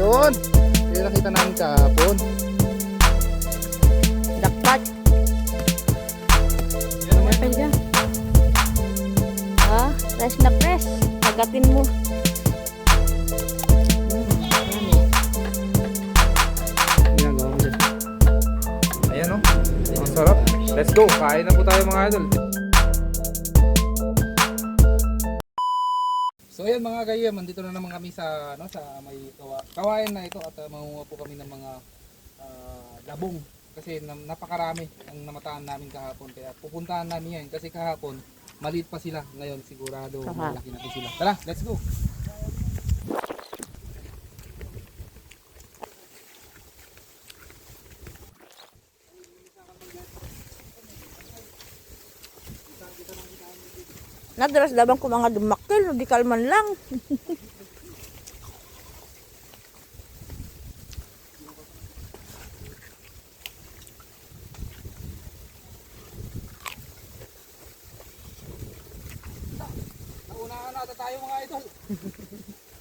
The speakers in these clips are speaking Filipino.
Ayun. Ayun nakita namin kahapon. Naman. Ano dyan? Ah, press na press. Pagatin mo. Ayan o. Ang sarap. Let's go. Kain na po tayo mga idol. So ayan mga kayam, andito na naman kami sa ano sa may kawa, kawayan na ito at uh, mangunguha po kami ng mga ah, labong kasi nam- napakarami ang namataan namin kahapon kaya pupuntahan namin yan kasi kahapon maliit pa sila ngayon sigurado Tama. malaki na sila. Tara, let's go. Nadaras labang ko mga dumakil, di kalman lang. Naunahan na tayo mga idol.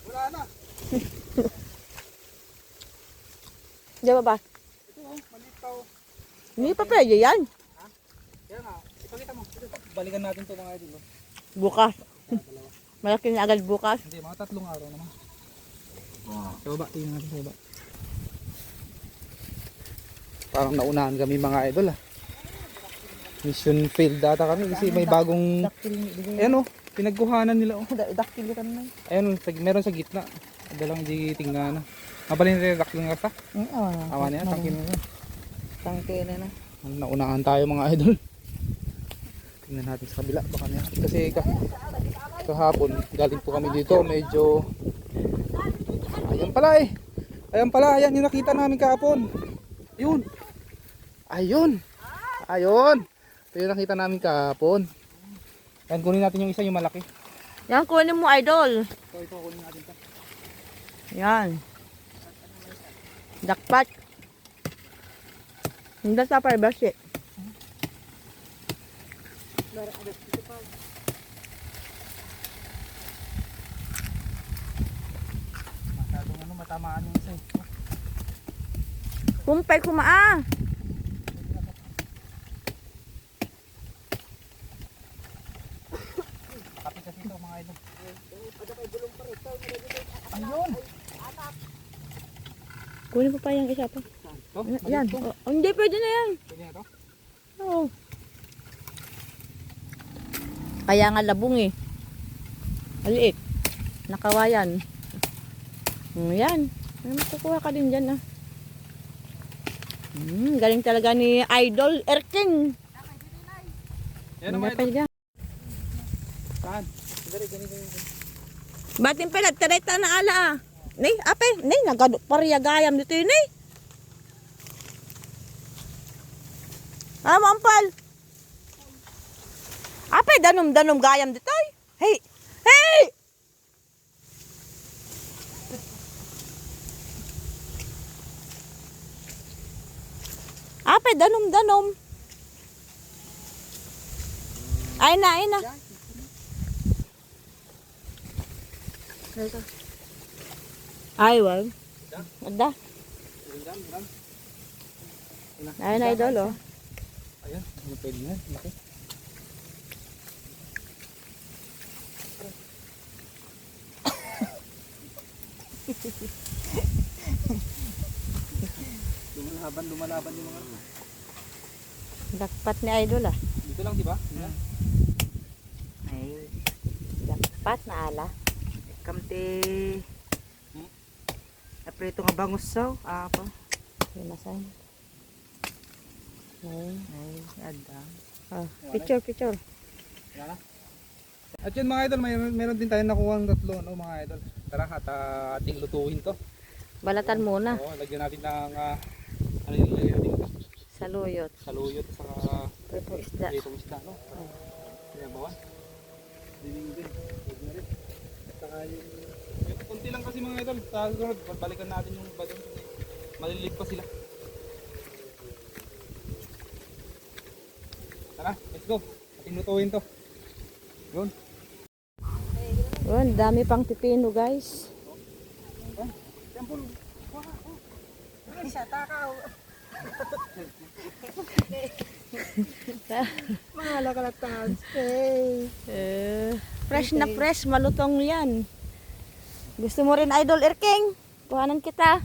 Wala na. Di ba ba? Ito oh, maliit pa oh. Hindi pa pwede yan. Kaya nga, ipakita mo. Balikan natin to mga idol. Oh. Bukas. Ah. Malaki na agad bukas. Hindi, mga tatlong araw naman. Sa baba, tingnan natin sa baba. Parang naunahan kami mga idol ah. Mission failed data kami kasi may bagong, ayan oh, pinagkuhanan nila oh. Dakil ka naman. Ayan, sa, meron sa gitna. Dalang di tingnan na. Mabalin rin dakling rasa. Oo. Awa niya, tangkin mo. Tangke na na. Naunahan tayo mga idol. Tingnan natin sa kabila. Baka niya. Kasi ka, kahapon, galing po kami dito. Medyo... Ayan pala eh. Ayan pala. Ayan yung nakita namin kahapon. Ayun. Ayun. Ayun. Ito yung nakita namin kahapon. Ayan, kunin natin yung isa yung malaki. Yan, kunin mo, idol. Ito, ito, kunin natin ito. Yan. Dakpat. Hindi sa parbasi. Masyadong matamaan yung eh. Kumpay kumaa. Kapit kasi ito mga idol. Ayun. Kunin mo pa yung isa pa. Ito, Yan. to. Oh, hindi, pwede na yan. Pwede na ito? Oo. Kaya nga labong eh. Maliit. Nakawayan. Hmm, yan. Ay, makukuha ka din dyan ah. Hmm, galing talaga ni Idol Erking. Yan ang idol. Dyan. Saan? Batin pala, tareta na ala ah. Nay, ape, nay, nagado pariyagayam dito yun eh. Ah, mampal. Ape, danom-danom gayam dito eh. Hey! Ape, danom-danom. Ay na, ay na. Ay. Ganda. Dam, dam. Ayun, idol, oh. Ayan, ano pwede na, laki. lumalaban, lumalaban yung mga Dakpat ni idol, ah. Dito lang, di ba? Yan. Ay, dakpat na ala. Kamte Hmm? aprito nga bangus saw apa Yun na sa'yo. Ay, ay ada ah, picture, picture. Na. At yun mga idol, may, meron din tayong nakuha ng tatlo, no, mga idol. Tara, at ah, ating lutuin to. Balatan muna. Oo, lagyan natin ng, ah, ano yung lagyan natin? Saluyot. Saluyot saka Pritong isda. pritong isda, no? Kaya bawa. Dining din. Huwag na rin. At saka yung, kunti lang kasi mga idol. Sa sunod, balikan natin yung iba doon. Maliliit pa sila. Tara, let's go. Ating lutuin to. Yun. Yun, dami pang pipino, guys. Temple. Isa takaw. Mahala ka lang Hey. Eh, fresh na fresh, malutong yan. Gusto mo rin idol Erking? Kuhanan kita.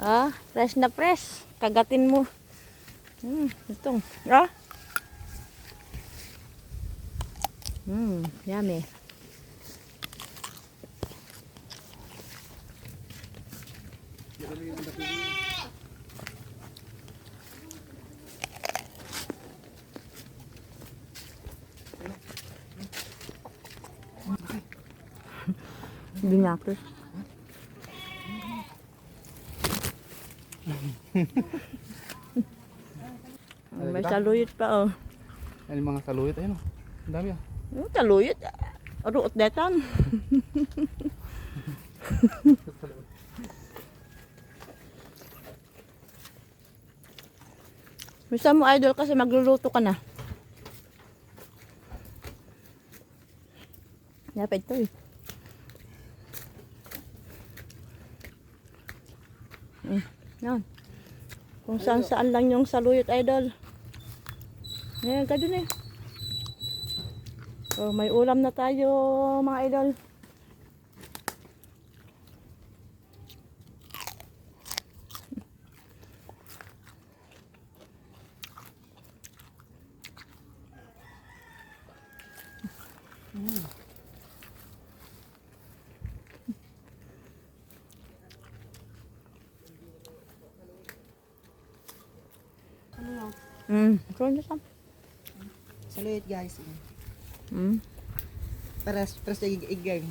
Ah, fresh na fresh. Kagatin mo. Hmm, itong. Ah. Hmm, yummy. Binakos. May saluyot pa oh. Yung mga saluyot. Ayun oh. Ang dami ah. Yung saluyot. Ruot detan. Misa mo idol kasi magluluto ka na. Yapit to eh. Mm, yan. Kung saan saan lang yung saluyot idol. Ngayon, ganun eh. So, may ulam na tayo mga idol. Mm. Kung na Saluyot guys. Mm. Paras, paras na igay.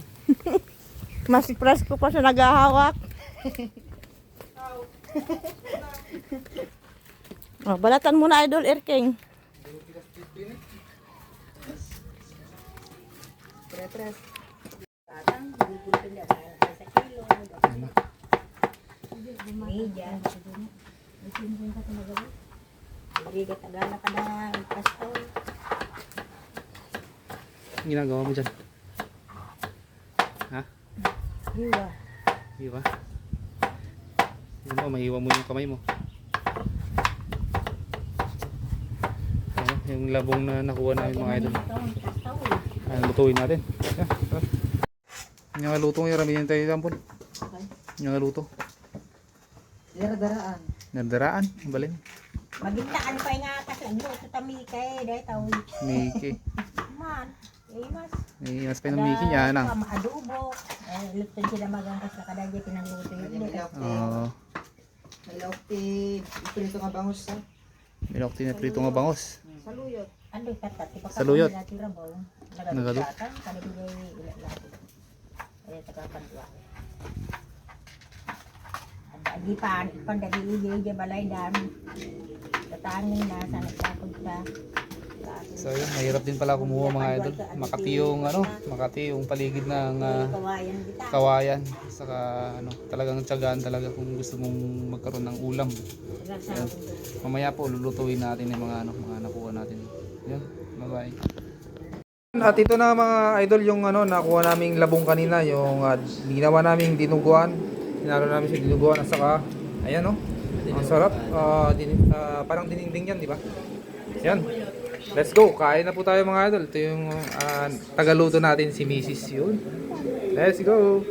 Mas presko pa siya naghahawak. oh, balatan mo na idol Erking. Paras, paras. Ang ginagawa mo dyan. Ha? Hiwa. Iwa. Yun mo, mahiwa mo yung kamay mo. Ayan, yung labong na nakuha namin mga idol. Ayan, lutuin natin. Ayan, tara. Yung nga luto yung ramihan tayo tampon. Yung nga luto. Dara-daraan. Nadaraan, ang balin. Magintaan pa nga kasi ano sa tamikay dahil tawid Miki. man. Eh mas. May mas pa ng Miki niya nang. Maadubo. Eh lupton sila magangkas sa kadagya pinangluto yun. Oo. Hello, Pig. Ipinito nga bangus sa. Minok tinaprito nga bangos. Saluyot. Ano katat Saluyot. nila tira ba? Nagaluto. Nagalutan kanibigay ila lahat. Adi pa pandagi igi balay dam. Tatangin na sa nagkapunta. So yun, mahirap din pala kumuha mga idol. Makati yung ano, Makati yung paligid ng Kawayan kita. kawayan. Saka ano, talagang tiyagaan talaga kung gusto mong magkaroon ng ulam. Yan. Mamaya po lulutuin natin yung mga ano, mga nakuha natin. Yan, bye-bye. At ito na mga idol yung ano nakuha naming labong kanina, yung uh, ginawa naming dinuguan. Sinalo namin sa dinuguan at saka ayan oh. Ang sarap. Ah, din, ah, parang dininding yan, di ba? Yan. Let's go. Kain na po tayo mga idol. Ito yung ah, tagaluto natin si Mrs. yun. Let's go.